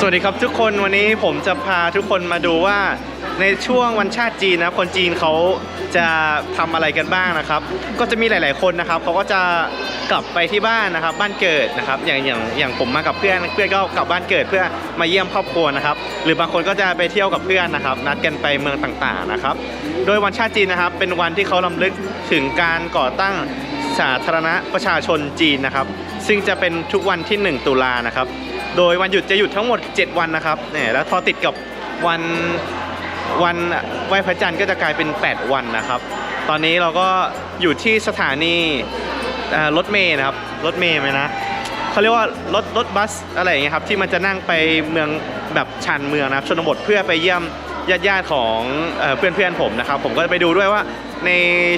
สวัสดีครับทุกคนวันนี้ผมจะพาทุกคนมาดูว่าในช่วงวันชาติจีนนะคนจีนเขาจะทำอะไรกันบ้างนะครับ ก็จะมีหลาย ๆ คนนะครับเขาก็จะกลับไปที่บ้านนะครับ บ้านเกิดนะครับ อย่างอย่างอย่างผมมากับเพื่อนเพื่อนก็กลับบ้านเกิดเพื่อมาเยี่ยมครอบครัวนะครับ หรือบางคนก็จะไปเที่ยวกับเพื่อนนะครับ นัดกันไปเมืองต่างๆนะครับ โดยวันชาติจีนนะครับ เป็นวันที่เขาลำลึกถึงการก่อตั้งสาธารณประชาชนจีนนะครับ ซึ่งจะเป็นทุกวันที่ 1 ตุลานะครับ โดยวันหยุดจะหยุดทั้งหมด 7 วันนะครับเนี่ยแล้วพอติดกับวันวันไหว้พระจันทร์ก็จะกลายเป็น 8 วันนะครับ ตอนนี้เราก็อยู่ที่สถานีรถเมย์นะครับรถเมย์ไหมนะเขาเรียกว่ารถรถบัสอะไรอย่างเงี้ยครับที่มันจะนั่งไปเมืองแบบชานเมืองนะครับชนบทเพื่อไปเยี่ยมญาติญาติของเพื่อนเพื่อนผมนะครับ ผมก็จะไปดูด้วยว่าใน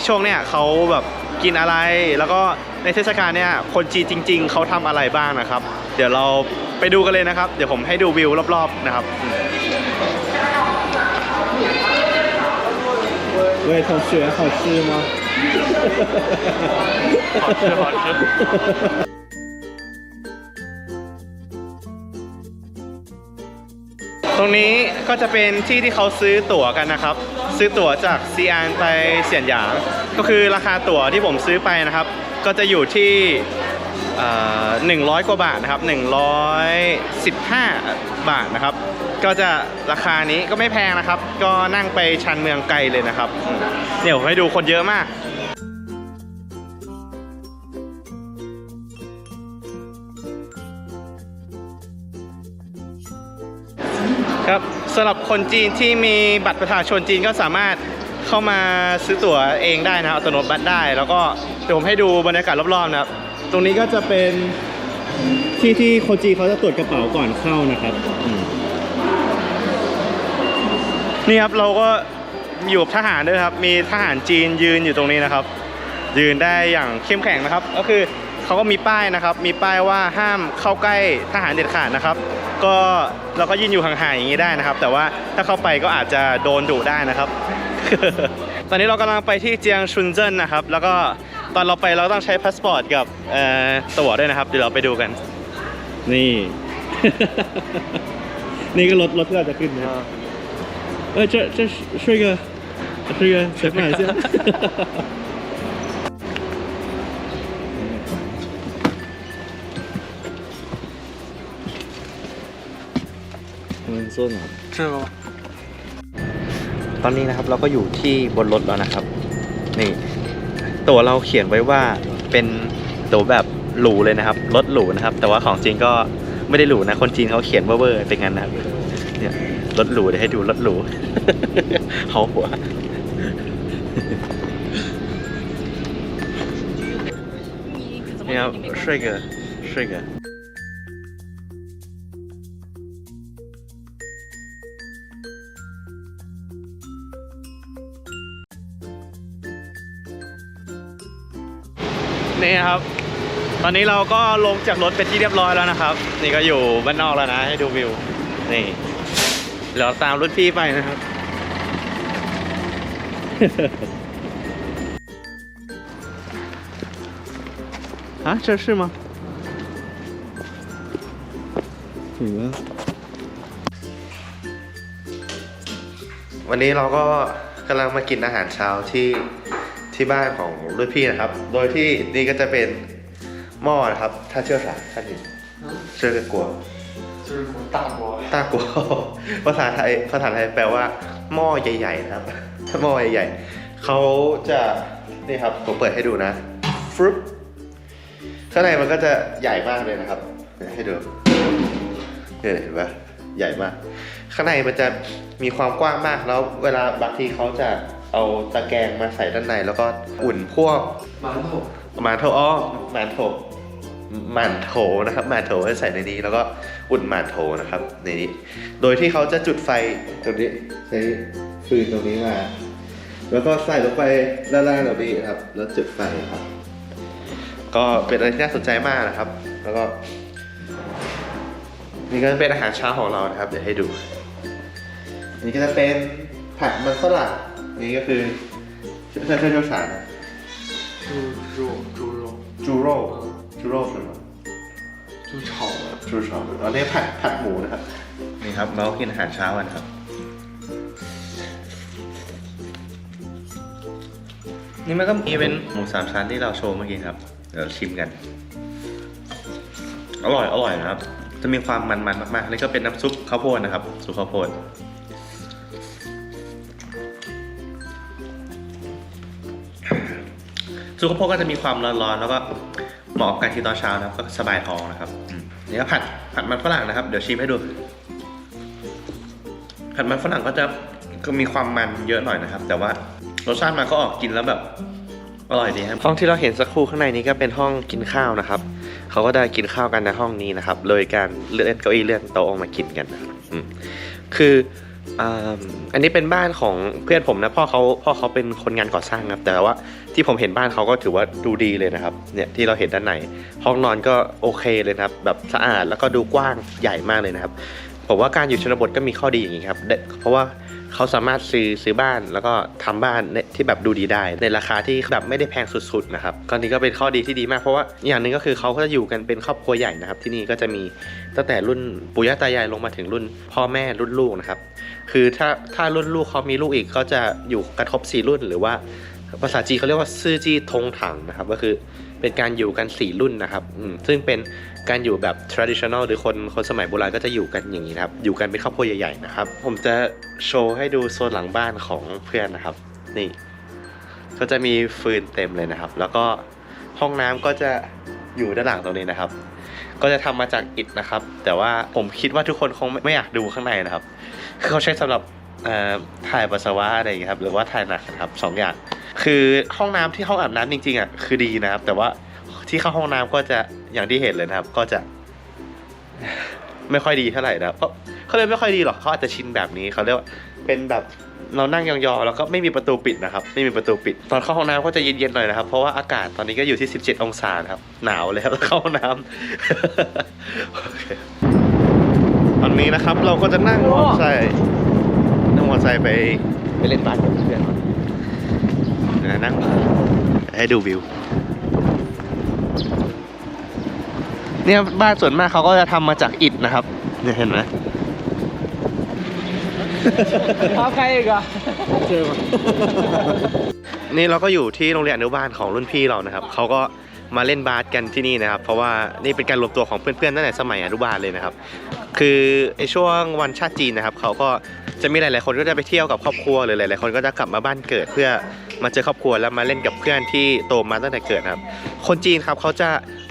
ช่วงเนี้ยเขาแบบกินอะไรแล้วก็ ในเทศกาลเนี่ยคนจีนจริง ๆเขาทำอะไรบ้างนะครับ เดี๋ยวเราไปดูกันเลยนะครับ เดี๋ยวผมให้ดูวิวรอบๆนะครับ 喂，同学，好吃吗？好吃好吃ตรงนี้ก็จะเป็นที่ที่เขาซื้อตั๋วกันนะครับ ซื้อตั๋วจากซีอานไปเสียนหยาง ก็คือราคาตั๋วที่ผมซื้อไปนะครับ ก็จะอยู่ที่หนึ่งร้อยกว่าบาทนะครับ115บาทนะครับ ก็จะราคานี้ก็ไม่แพงนะครับ ก็นั่งไปชันเมืองไกลเลยนะครับ เดี๋ยวให้ดูคนเยอะมากครับสำหรับคนจีนที่มีบัตรประชาชนจีนก็สามารถ เข้ามาซื้อตั๋วเองได้นะอัตโนมัติได้ แล้วก็เดี๋ยวผมให้ดูบรรยากาศรอบๆนะครับตรงนี้ก็จะเป็นที่ที่โคจีเขาจะตรวจกระเป๋าก่อนเข้านะครับนี่ครับเราก็อยู่กับทหารด้วยครับ มีทหารจีนยืนอยู่ตรงนี้นะครับ ยืนได้อย่างเข้มแข็งนะครับ ก็คือเขาก็มีป้ายนะครับ มีป้ายว่าห้ามเข้าใกล้ทหารเด็ดขาดนะครับ ก็เราก็ยืนอยู่ห่างๆอย่างนี้ได้นะครับ แต่ว่าถ้าเข้าไปก็อาจจะโดนดุได้นะครับ ตอนนี้เรากำลังไปที่เจียงชุนเจิ้นนะครับ แล้วก็ตอนเราไปเราต้องใช้พาสปอร์ตกับตั๋วด้วยนะครับ เดี๋ยวเราไปดูกัน นี่ นี่ก็รถรถที่เจะขึ้นนะเออจะจะช่วยกันช่วยกันเซฟหน่อยสิมันส้นเหรใช่ป่ะ ตอนนี้นะครับเราก็อยู่ที่บนรถแล้วนะครับ นี่ ตั๋วเราเขียนไว้ว่าเป็นตั๋วแบบหรูเลยนะครับรถหรูนะครับ แต่ว่าของจริงก็ไม่ได้หรูนะ คนจีนเขาเขียนเว่อร์ๆเป็นงั้นนะครับเนี่ยรถหรูเดี๋ยวให้ดูรถหรูเขาหัวนี่ครับช่วยเกอช่วยเก นี่ครับ ตอนนี้เราก็ลงจากรถเป็นที่เรียบร้อยแล้วนะครับ นี่ก็อยู่บ้านนอกแล้วนะ ให้ดูวิว นี่เดี๋ยวตามรถพี่ไปนะครับ ฮะ这是吗ถึงแล้ว วันนี้เราก็กำลังมากินอาหารเช้าที่ ที่บ้านของรุ่นพี่นะครับ โดยที่นี่ก็จะเป็นหม้อนะครับ ถ้าเชื่อสายท่านอื่นเชื่อกันกลัวตากัวตากัวภาษาไทยภาษาไทยแปลว่า หม้อใหญ่ๆนะครับหม้อใหญ่ๆเขาจะนี่ครับผมเปิดให้ดูนะฟลุ๊ปข้างในมันก็จะใหญ่มากเลยนะครับให้ดูเห็นไหมใหญ่มาก ข้างในมันจะมีความกว้างมากแล้ว เวลาบางทีเขาจะ เอาตะแกรงมาใส่ด้านในแล้วก็อุ่นพวก馒头，หมานโถอ้อหมานโถหมานโถนะครับหมานโถให้ใส่ในนี้แล้วก็อุ่นหมานโถนะครับในนี้ โดยที่เขาจะจุดไฟตรงนี้ใช้ฟืนตรงนี้มา แล้วก็ใส่ลงไปด้านล่างแบบนี้นะครับ แล้วจุดไฟครับ ก็เป็นอะไรที่น่าสนใจมากนะครับ แล้วก็ นี่ก็เป็นอาหารเช้าของเรานะครับ เดี๋ยวให้ดู นี่ก็จะเป็นผัดมันฝรั่ง นี่ก็คือเพื่อนเพื่อนเชี่ยวชาญนะ 猪肉猪肉， จูโร่จูโร่是吗？就炒的，จูโร่อันนี้ผัดผัดหมูนะครับ ครับเรากินอาหารเช้ากันครับ นี่มันก็มีเป็นหมูสามชั้นที่เราโชว์เมื่อกี้ครับ เดี๋ยวชิมกัน อร่อย อร่อยนะครับ จะมีความมันๆมากๆ นี่ก็เป็นน้ำซุปข้าวโพดนะครับ ซุปข้าวโพด ซุปข้าวโพก็จะมีความร้อนๆแล้วก็เหมาะกับการกินตอนเช้านะครับก็สบายท้องนะครับอืมนี่ก็ผัดผัดมันฝรั่งนะครับ เดี๋ยวชิมให้ดู ผัดมันฝรั่งก็จะก็มีความมันเยอะหน่อยนะครับ แต่ว่ารสชาติมันก็ออกกินแล้วแบบอร่อยดีครับห้องที่เราเห็นสักครู่ข้างในนี้ก็เป็นห้องกินข้าวนะครับเขาก็ได้กินข้าวกันในห้องนี้นะครับ โดยการเลื่อนเก้าอี้เลื่อนโต๊ะออกมากินกันนะครับอืมคือ อันนี้เป็นบ้านของเพื่อนผมนะพ่อเขาพ่อเขาเป็นคนงานก่อสร้างครับ แต่ว่าที่ผมเห็นบ้านเขาก็ถือว่าดูดีเลยนะครับ เนี่ยที่เราเห็นด้านในห้องนอนก็โอเคเลยนะครับ แบบสะอาดแล้วก็ดูกว้างใหญ่มากเลยนะครับ ผมว่าการอยู่ชนบทก็มีข้อดีอย่างนี้ครับ เพราะว่าเขาสามารถซื้อซื้อบ้านแล้วก็ทำบ้านในที่แบบดูดีได้ ในราคาที่แบบไม่ได้แพงสุดๆนะครับก็นี่ก็เป็นข้อดีที่ดีมากเพราะว่าอย่างหนึ่งก็คือเขาก็จะอยู่กันเป็นครอบครัวใหญ่นะครับ ที่นี่ก็จะมีตั้งแต่รุ่นปู่ย่าตายายลงมาถึงรุ่นพ่อแม่รุ่นลูกนะครับ คือถ้าถ้ารุ่นลูกเขามีลูกอีกก็จะอยู่กระทบสี่รุ่น หรือว่าภาษาจีนเขาเรียกว่าซื่อจี้ทงถังนะครับ ก็คือเป็นการอยู่กันสี่รุ่นนะครับซึ่งเป็นการอยู่แบบ traditional หรือคนคนสมัยโบราณก็จะอยู่กันอย่างนี้นครับ อยู่กันเป็นครอบครัวใหญ่ๆนะครับ ผมจะโชว์ให้ดูโซนหลังบ้านของเพื่อนนะครับ นี่ ก็จะมีฟืนเต็มเลยนะครับ แล้วก็ห้องน้ำก็จะอยู่ด้านหลังตรงนี้นะครับ ก็จะทำมาจากอิฐนะครับ แต่ว่าผมคิดว่าทุกคนคงไม่อยากดูข้างในนะครับ คือเขาใช้สำหรับถ่ายปัสสาวะอะไรอย่างเงี้ยครับหรือว่าถ่ายหนักนะครับสองอย่าง คือห้องน้ำที่ห้องอาบน้ำจริงๆอะคือดีนะครับ แต่ว่าที่เข้าห้องน้ำก็จะอย่างที่เห็นเลยนะครับ ก็จะ ไม่ค่อยดีเท่าไหร่นะครับเขาเลยไม่ค่อยดีหรอกเขาอาจจะชินแบบนี้เขาเรียกว่าเป็นแบบเรานั่งยองๆแล้วก็ไม่มีประตูปิดนะครับ ไม่มีประตูปิด ตอนเข้าห้องน้ำก็จะเย็นๆหน่อยนะครับ เพราะว่าอากาศตอนนี้ก็อยู่ที่ 17 องศานะครับ หนาวเลยครับเข้าห้องน้ำ นี้นะครับ เราก็จะนั่งมอเตอร์ไซค์นั่งมอเตอร์ไซค์ไปไปเล่นบาสกับเพื่อนนั่งให้ดูวิว เนี่ยบ้านส่วนมากเขาก็จะทำมาจากอิฐนะครับ เนี่ยเห็นไหมท้าใครอีกอะเจอมานี่เราก็อยู่ที่โรงเรียนอนุบาลของรุ่นพี่เรานะครับ เขาก็มาเล่นบาสกันที่นี่นะครับ เพราะว่านี่เป็นการรวมตัวของเพื่อนๆตั้งแต่สมัยอนุบาลเลยนะครับ คือไอช่วงวันชาติจีนนะครับเขาก็จะมีหลาย ๆ คนก็จะไปเที่ยวกับครอบครัวหรือหลาย ๆ คนก็จะกลับมาบ้านเกิดเพื่อมาเจอครอบครัวแล้วมาเล่นกับเพื่อนที่โตมาตั้งแต่เกิดครับ คนจีนครับเขาจะ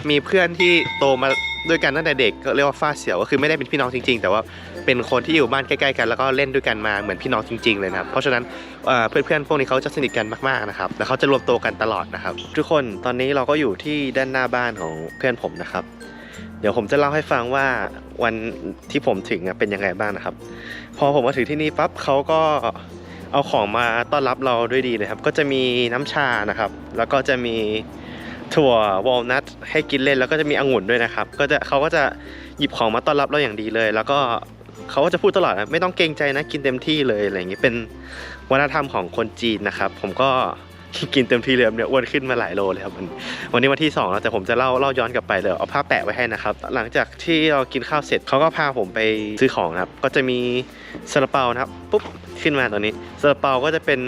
มีเพื่อนที่โตมาด้วยกันตั้งแต่เด็กก็เรียกว่าฟ้าเสี่ยวก็คือไม่ได้เป็นพี่น้องจริง ๆ แต่ว่าเป็นคนที่อยู่บ้านใกล้ๆกันแล้วก็เล่นด้วยกันมาเหมือนพี่น้องจริง ๆ เลยนะครับเพราะฉะนั้นเอ่อเพื่อนๆพวกนี้เขาจะสนิทกันมากๆนะครับแล้วเขาจะรวมตัวกันตลอดนะครับ ทุกคนตอนนี้เราก็อยู่ที่ด้านหน้าบ้านของเพื่อนผมนะครับ เดี๋ยวผมจะเล่าให้ฟังว่าวันที่ผมถึงเป็นยังไงบ้างนะครับ พอผมมาถึงที่นี่ปั๊บเขาก็เอาของมาต้อนรับเราด้วยดีเลยครับ ก็จะมีน้ำชานะครับ แล้วก็จะมีถั่ววอลนัทให้กินเล่นแล้วก็จะมีองุ่นด้วยนะครับ ก็จะเขาก็จะหยิบของมาต้อนรับเราอย่างดีเลย แล้วก็เขาก็จะพูดตลอดนะไม่ต้องเกรงใจนะกินเต็มที่เลยอะไรอย่างนี้เป็นวัฒนธรรมของคนจีนนะครับ ผมก็ กินเต็มที่เลยเนี่ยอ้วนขึ้นมาหลายโลเลยครับวันวันนี้วันที่2แล้วแต่ผมจะเล่าเล่าย้อนกลับไปเลยเอาผ้าแปะไว้ให้นะครับ หลังจากที่เรากินข้าวเสร็จเขาก็พาผมไปซื้อของนะครับ ก็จะมีซาลาเปานะครับปุ๊บขึ้นมาตอนนี้ซาลาเปาก็จะเป็น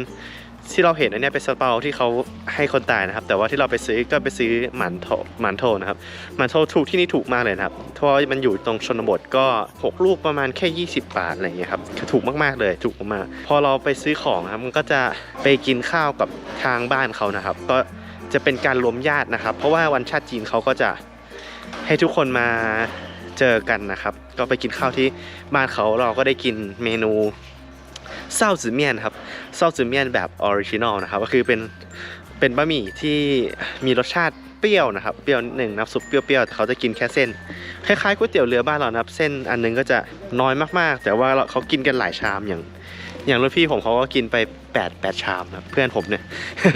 ที่เราเห็นอันนี้เป็นซาลาเปาที่เขาให้คนตายนะครับ แต่ว่าที่เราไปซื้อก็ไปซื้อหมันโถหมันโถนะครับหมันโถถูกที่นี่ถูกมากเลยนะครับเพราะมันอยู่ตรงชนบทก็ 6 ลูกประมาณแค่ 20 บาทอะไรอย่างเงี้ยครับถูกมากๆเลยถูกมากพอเราไปซื้อของครับมันก็จะไปกินข้าวกับทางบ้านเขานะครับ ก็จะเป็นการรวมญาตินะครับ เพราะว่าวันชาติจีนเขาก็จะให้ทุกคนมาเจอกันนะครับ ก็ไปกินข้าวที่บ้านเขาเราก็ได้กินเมนู เศร้าจือเมียนครับเศร้าจือเมียนแบบออริจินอลนะครับก็คือเป็นเป็นบะหมี่ที่มีรสชาติเปรี้ยวนะครับเปรี้ยวหนึ่งน้ำซุปเปรี้ยวๆแต่เขาจะกินแค่เส้นคล้ายๆก๋วยเตี๋ยวเรือบ้านเรานะครับเส้นอันหนึงก็จะน้อยมากๆ แต่ว่าเราเขากินกันหลายชามอย่าง อย่างรุ่นพี่ผมเขาก็กินไป8 8ชามครับเพื่อนผมเนี่ย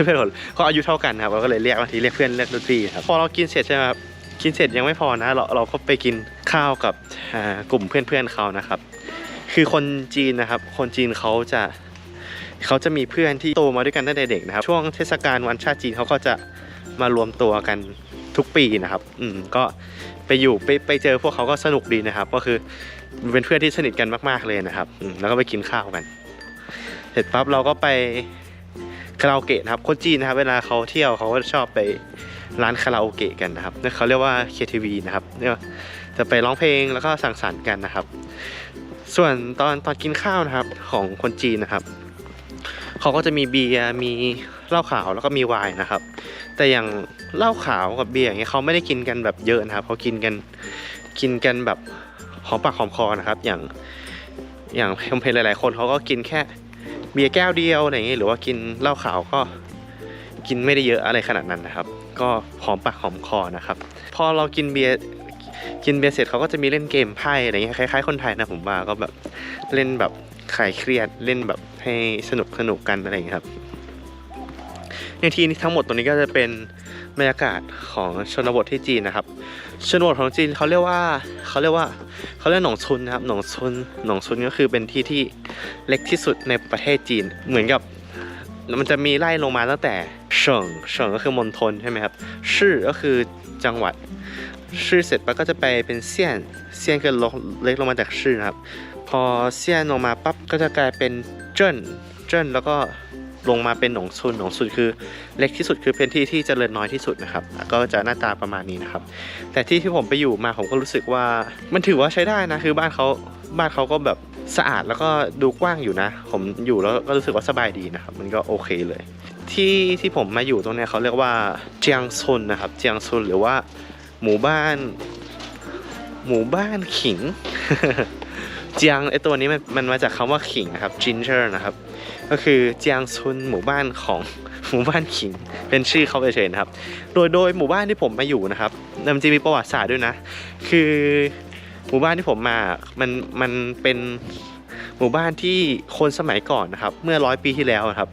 เพื่อนผมเขาอายุเท่ากันครับเราก็เลยเรียกบางทีเรียกเพื่อนเรียกรุ่นพี่ครับพอเรากินเสร็จใช่ไหมครับกินเสร็จยังไม่พอนะเราเราก็ไปกินข้าวกับกลุ่มเพื่อนๆเขานะครับ คือคนจีนนะครับ คนจีนเขาจะเขาจะมีเพื่อนที่โตมาด้วยกันตั้งแต่เด็กนะครับ ช่วงเทศกาลวันชาติจีนเขาก็จะมารวมตัวกันทุกปีนะครับ อืมก็ไปอยู่ไปไปเจอพวกเขาก็สนุกดีนะครับ ก็คือเป็นเพื่อนที่สนิทกันมาก ๆเลยนะครับอืมแล้วก็ไปกินข้าวกัน เสร็จปั๊บเราก็ไปคาราโอเกะนะครับ คนจีนนะครับ เวลาเขาเที่ยวเขาก็ชอบไปร้านคาราโอเกะกันนะครับเขาเรียกว่า KTV นะครับเนี่ยจะไปร้องเพลงแล้วก็สังสรรค์กันนะครับ ส่วนตอนตอนกินข้าวนะครับของคนจีนนะครับเขาก็จะมีเบียร์มีเหล้าขาวแล้วก็มีไวน์นะครับ แต่อย่างเหล้าขาวกับเบียร์อย่างเงี้ยเขาไม่ได้กินกันแบบเยอะนะครับเขากินกันกินกันแบบหอมปากหอมคอนะครับ อย่างอย่างเพลหลาย ๆ คนเขาก็กินแค่เบียร์แก้วเดียวอะไรอย่างเงี้ยหรือว่ากินเหล้าขาวก็กินไม่ได้เยอะอะไรขนาดนั้นนะครับ ก็หอมปากหอมคอนะครับ พอเรากินเบียร์ กินเบียร์เสร็จเขาก็จะมีเล่นเกมไพ่อะไรเงี้ยคล้ายๆคนไทยนะผมว่าก็แบบเล่นแบบคลายเครียดเล่นแบบให้สนุกสนุกกันอะไรเงี้ยครับ ในที่นี้ทั้งหมดตรงนี้ก็จะเป็นบรรยากาศของชนบทที่จีนนะครับ ชนบทของจีนเขาเรียกว่าเขาเรียกว่าเขาเรียกหนองชุนนะครับหนองชุนหนองชุนก็คือเป็นที่ที่เล็กที่สุดในประเทศจีนเหมือนกับมันจะมีไล่ลงมาตั้งแต่เฉิงเฉิงก็คือมณฑลใช่ไหมครับ ชื่อก็คือจังหวัด ชื่อเสร็จปั๊บก็จะไปเป็นเซียนเซียนก็ลงเล็กลงมาจากชื่อนะครับ พอเซียนลงมาปั๊บก็จะกลายเป็นเจิ้นเจิ้นแล้วก็ลงมาเป็นหนองซุนหนองซุนคือเล็กที่สุดคือเป็นที่ที่เจริญน้อยที่สุดนะครับ ก็จะหน้าตาประมาณนี้นะครับ แต่ที่ที่ผมไปอยู่มาผมก็รู้สึกว่ามันถือว่าใช้ได้นะคือบ้านเขาบ้านเขาก็แบบสะอาดแล้วก็ดูกว้างอยู่นะ ผมอยู่แล้วก็รู้สึกว่าสบายดีนะครับ มันก็โอเคเลย ที่ที่ผมมาอยู่ตรงนี้เขาเรียกว่าเจียงซุนนะครับเจียงซุนหรือว่า หมู่บ้าน หมู่บ้านขิงเจียงไอตัวนี้มันมันมาจากคำว่าขิงนะครับ ginger นะครับ ก็คือเจียงซุนหมู่บ้านของหมู่บ้านขิง เป็นชื่อเขาเฉยๆนะครับ โดยโดยหมู่บ้านที่ผมมาอยู่นะครับมันจะมีประวัติศาสตร์ด้วยนะ คือหมู่บ้านที่ผมมา มันมันเป็น มู่บ้านที่คนสมัยก่อนนะครับเมื่อร้อยปีที่แล้วครับ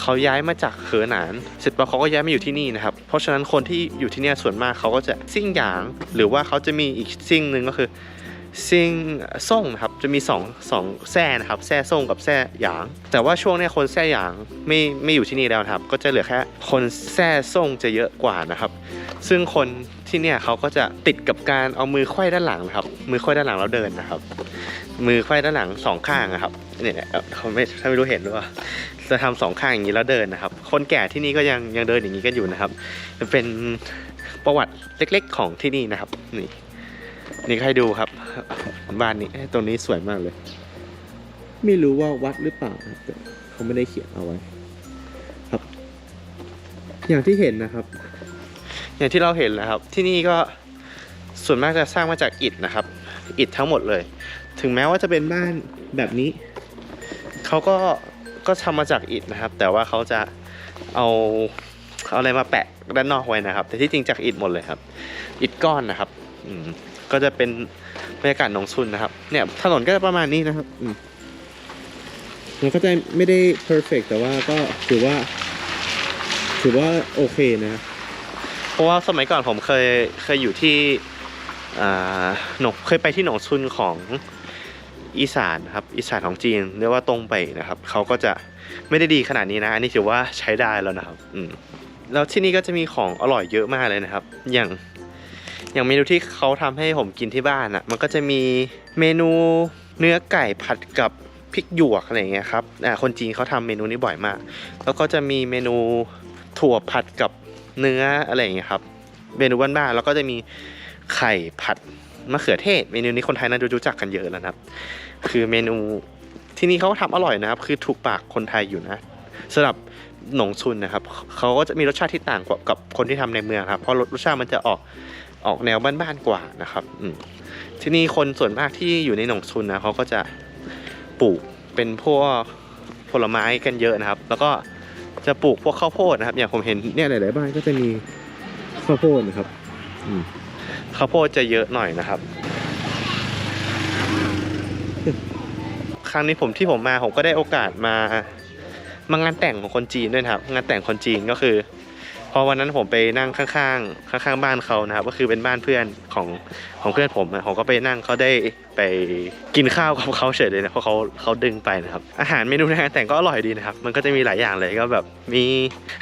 เขาย้ายมาจากเหอหนาน เสร็จปั๊บเขาก็ย้ายมาอยู่ที่นี่นะครับเพราะฉะนั้นคนที่อยู่ที่นี่ส่วนมากเขาก็จะซิ่งหยาง หรือว่าเขาจะมีอีกซิ่งหนึ่งก็คือซิ่งส่งนะครับจะมีสองสองแซ่นะครับแซ่ส่งกับแซ่หยาง แต่ว่าช่วงนี้คนแซ่หยางไม่ไม่อยู่ที่นี่แล้วครับ ก็จะเหลือแค่คนแซ่ส่งจะเยอะกว่านะครับ ซึ่งคนที่เนี่ยเขาก็จะติดกับการเอามือไขว้ด้านหลังนะครับ มือไขว้ด้านหลังแล้วเดินนะครับ มือไขว้ด้านหลังสองข้างนะครับเนี่ยเนี่ยเอ่อเขาไม่ถ้าไม่รู้เห็นหรือเปล่าจะทำสองข้างอย่างนี้แล้วเดินนะครับ คนแก่ที่นี่ก็ยังยังเดินอย่างนี้กันอยู่นะครับเป็นประวัติเล็กๆของที่นี่นะครับ นี่ นี่ก็ให้ดูครับ บ้านนี้เอ้ยตรงนี้สวยมากเลย ไม่รู้ว่าวัดหรือเปล่านะครับแต่เขาไม่ได้เขียนเอาไว้ ครับ อย่างที่เห็นนะครับ อย่างที่เราเห็นแหล้วครับ ที่นี่ก็ส่วนมากจะสร้างมาจากอิฐนะครับ อิฐทั้งหมดเลย ถึงแม้ว่าจะเป็นบ้านแบบนี้ เขาก็ก็ทำมาจากอิฐนะครับ แต่ว่าเขาจะเอาเอาอะไรมาแปะด้านนอกไว้นะครับ แต่ที่จริงจากอิฐหมดเลยครับ อิฐก้อนนะครับ อืมก็จะเป็นบรรยากาศหนองซุนนะครับ เนี่ยถนนก็จะประมาณนี้นะครับ อืมมันก็จะไม่ได้ perfect แต่ว่าก็ถือว่า ถือว่าโอเคนะเพราะว่าสมัยก่อนผมเคยเคยอยู่ที่อ่าหนองเคยไปที่หนองซุนของ อีสานครับอีสานของจีนเรียกว่าตรงไปนะครับเขาก็จะไม่ได้ดีขนาดนี้นะ อันนี้ถือว่าใช้ได้แล้วนะครับอืมแล้วที่นี่ก็จะมีของอร่อยเยอะมากเลยนะครับ อย่างอย่างเมนูที่เขาทำให้ผมกินที่บ้านอะมันก็จะมีเมนูเนื้อไก่ผัดกับพริกหยวกอะไรเงี้ยครับอ่าคนจีนเขาทำเมนูนี้บ่อยมาก แล้วก็จะมีเมนูถั่วผัดกับเนื้ออะไรเงี้ยครับเมนูบ้านๆแล้วก็จะมีไข่ผัด มะเขือเทศ เมนูนี้คนไทยน่าจะรู้จักกันเยอะแล้วนะครับ คือเมนูที่นี่เขาก็ทำอร่อยนะครับ คือถูกปากคนไทยอยู่นะสำหรับหนงซุนนะครับเขาก็จะมีรสชาติที่ต่างกว่ากับคนที่ทำในเมืองครับ เพราะรสชาติมันจะออกออกแนวบ้านๆกว่านะครับอที่นี่คนส่วนมากที่อยู่ในหนองซุนนะเขาก็จะปลูกเป็นพวกผลไม้กันเยอะนะครับ แล้วก็จะปลูกพวกข้าวโพดนะครับ อย่างผมเห็นเนี่ยหลายๆบ้านก็จะมีข้าวโพดนะครับ อืม ข้าวโพดจะเยอะหน่อยนะครับ ครั้งนี้ผมที่ผมมาผมก็ได้โอกาสมามางานแต่งของคนจีนด้วยครับ งานแต่งคนจีนก็คือ พอวันนั้นผมไปนั่งข้างๆข้างๆบ้านเขานะครับ ก็คือเป็นบ้านเพื่อนของของเพื่อนผมผมก็ไปนั่งเขาได้ไปกินข้าวกับเขาเฉยเลยนะเพราะเขาเขาดึงไปนะครับ อาหารเมนูในงานแต่งก็อร่อยดีนะครับ มันก็จะมีหลายอย่างเลยก็แบบมี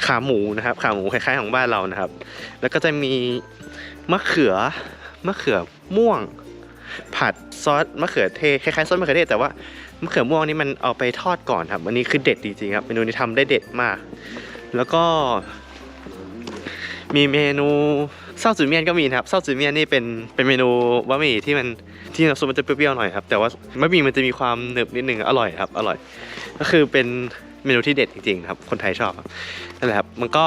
ขาหมูนะครับ ขาหมูคล้ายๆของบ้านเรานะครับ แล้วก็จะมี มะเขือมะเขือม่วง ผัดซอสมะเขือเทศคล้ายๆซอสมะเขือเทศแต่ว่ามะเขือม่วงนี่มันเอาไปทอดก่อนครับอันนี้คือเด็ดจริงๆครับเมนูนี้ทำได้เด็ดมาก แล้วก็ มีเมนูเซาจืดเมียนก็มีนะครับเซาจืดเมียนนี่เป็นเป็นเมนูบะหมี่ที่มันที่น้ำซุปมันจะเปรี้ยวๆหน่อยครับแต่ว่าบะหมี่มันจะมีความหนึบนิดนึงอร่อยครับ อร่อย ก็คือเป็นเมนูที่เด็ดจริงๆครับ คนไทยชอบนั่นแหละครับ มันก็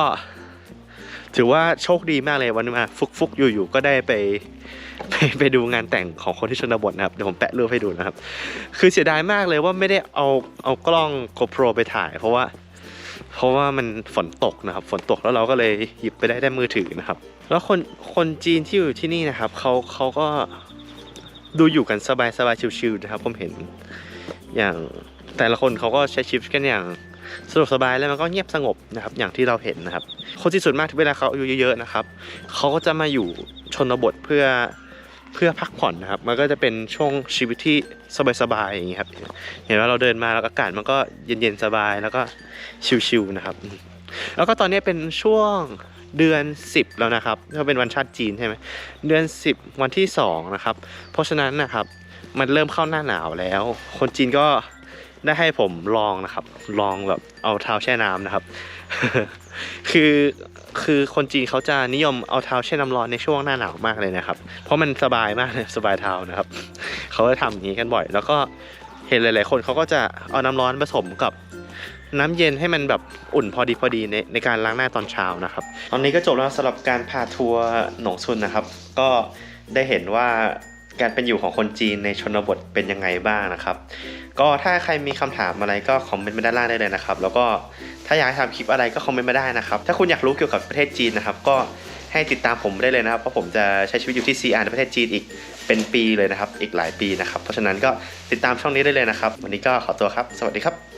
ถือว่าโชคดีมากเลยวันนี้มาฟุกๆ อยู่ๆก็ได้ไปไปไปดูงานแต่งของคนที่ชนบทนะครับเดี๋ยวผมแปะรูปให้ดูนะครับ คือเสียดายมากเลยว่าไม่ได้เอาเอากล้อง GoPro ไปถ่าย เพราะว่า เพราะว่ามันฝนตกนะครับ ฝนตกแล้วเราก็เลยหยิบไปได้แต่มือถือนะครับ แล้วคนคนจีนที่อยู่ที่นี่นะครับเขาเขาก็ดูอยู่กันสบายสบายชิวๆนะครับผมเห็น อย่างแต่ละคนเขาก็ใช้ชีวิตกันอย่าง สะดวกสบายแล้วมันก็เงียบสงบนะครับอย่างที่เราเห็นนะครับคนที่ส่วนมากเวลาเขาอายุเยอะๆนะครับเขาก็จะมาอยู่ชนบทเพื่อเพื่อพักผ่อนนะครับ มันก็จะเป็นช่วงชีวิตที่สบายๆอย่างนี้ครับ เห็นว่าเราเดินมาแล้วอากาศมันก็เย็นๆสบายแล้วก็ชิวๆนะครับ แล้วก็ตอนนี้เป็นช่วงเดือน 10 แล้วนะครับก็เป็นวันชาติจีนใช่ไหมเดือน 10 วันที่2นะครับ เพราะฉะนั้นนะครับ มันเริ่มเข้าหน้าหนาวแล้ว คนจีนก็ ได้ให้ผมลองนะครับ ลองแบบเอาเท้าแช่น้ำนะครับ คือคือคนจีนเขาจะนิยมเอาเท้าแช่น้ำร้อนในช่วงหน้าหนาวมากเลยนะครับ เพราะมันสบายมากเลยสบายเท้านะครับ เขาจะทำอย่างนี้กันบ่อย แล้วก็เห็นหลาย ๆ คนเขาก็จะเอาน้ำร้อนผสมกับน้ำเย็นให้มันแบบอุ่นพอดีพอดีในในการล้างหน้าตอนเช้านะครับ ตอนนี้ก็จบแล้วสำหรับการพาทัวร์หนองซุนนะครับ ก็ได้เห็นว่า การเป็นอยู่ของคนจีนในชนบทเป็นยังไงบ้างนะครับ ก็ถ้าใครมีคำถามอะไรก็คอมเมนต์มาด้านล่างได้เลยนะครับ แล้วก็ถ้าอยากทำคลิปอะไรก็คอมเมนต์มาได้นะครับ ถ้าคุณอยากรู้เกี่ยวกับประเทศจีนนะครับ ก็ให้ติดตามผมได้เลยนะครับ เพราะผมจะใช้ชีวิตอยู่ที่ซีอาร์ในประเทศจีนอีกเป็นปีเลยนะครับ อีกหลายปีนะครับ เพราะฉะนั้นก็ติดตามช่องนี้ได้เลยนะครับ วันนี้ก็ขอตัวครับ สวัสดีครับ